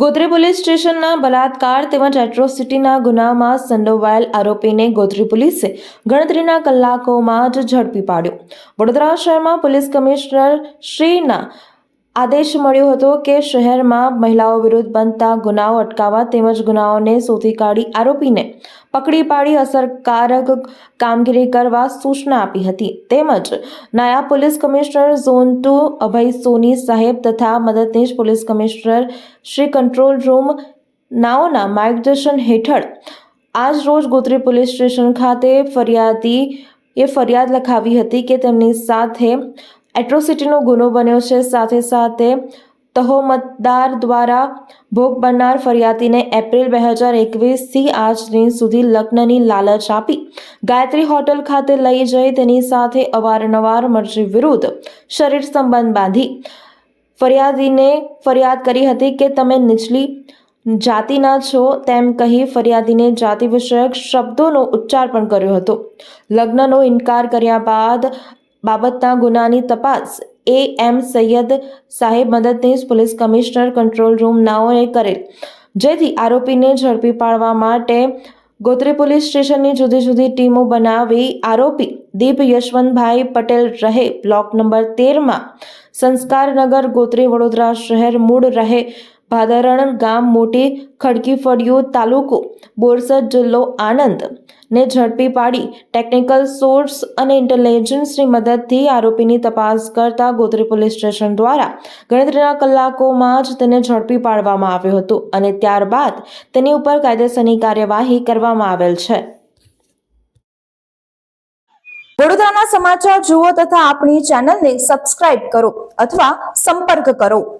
Gotri police સ્ટેશનના બલાત્કાર તેમજ એટ્રોસિટીના ગુનામાં સંડોવાયેલ આરોપીને ગોત્રી પોલીસે ગણતરીના કલાકોમાં જ ઝડપી પાડ્યો. વડોદરા શહેરમાં પોલીસ કમિશનર શ્રીના આદેશ મળ્યો હતો કે શહેરમાં મહિલાઓ વિરુદ્ધ બનતા ગુનાઓ અટકાવવા તેમજ ગુનાઓને શોધી કાઢી આરોપીને પકડી પાડી અસરકારક કામગીરી કરવા સૂચના આપી હતી. તેમજ નાયબ police commissioner zone two Abhay Soni સાહેબ તથા મદદનીશ police commissioner Shri control room નાઓના માર્ગદર્શન હેઠળ આજ રોજ ગોત્રી પોલીસ સ્ટેશન ખાતે ફરિયાદી એ ફરિયાદ લખાવી હતી કે તેમની સાથે એટ્રોસિટીનો ગુનો બન્યો છે. સાથે સાથે તહોમતદાર દ્વારા ભોગ બનનાર ફરિયાદીને એપ્રિલ બે હજાર એકવીસથી આજ દિન સુધી લગ્નની લાલચ આપી. ગાયત્રી હોટલ ખાતે લઈ જઈ તેની સાથે અવારનવાર મરજી વિરુદ્ધ શરીર સંબંધ બાંધી. ફરિયાદીને ફરિયાદ કરી હતી કે, તમે નીચલી જાતિના છો તેમ કહી ફરિયાદીને જાતિ વિષયક શબ્દોનો ઉચ્ચાર પણ કર્યો હતો. લગ્નનો ઇનકાર કર્યા બાદ બાબતના ગુનાની તપાસ એ એમ સૈયદ સાહેબ મદદનીશ પોલીસ કમિશનર કંટ્રોલ રૂમ નાઓએ કરેલ. જેથી આરોપીને ઝડપી પાડવા માટે ગોત્રી પોલીસ સ્ટેશનની જુદી જુદી ટીમો બનાવી આરોપી દીપ યશવંતભાઈ પટેલ રહે બ્લોક નંબર તેરમાં. સંસ્કારનગર ગોત્રી વડોદરા શહેર મૂળ રહે ભાદરણ ગામ મોટી ખડકી ફળિયું તાલુકો. બોરસદ, જિલ્લો આણંદ. ને ઝડપી પાડી ટેકનિકલ સોર્સ અને ઇન્ટેલિજન્સની મદદથી આરોપીની તપાસ કરતા ગોત્રી પોલીસ સ્ટેશન દ્વારા ગણતરીના કલાકોમાં જ તેને ઝડપી પાડવામાં આવ્યો હતો અને ત્યારબાદ તેની ઉપર કાયદેસરની કાર્યવાહી કરવામાં આવેલ છે. વડોદરાના સમાચાર જુઓ તથા આપણી ચેનલને સબસ્ક્રાઇબ કરો અથવા સંપર્ક કરો.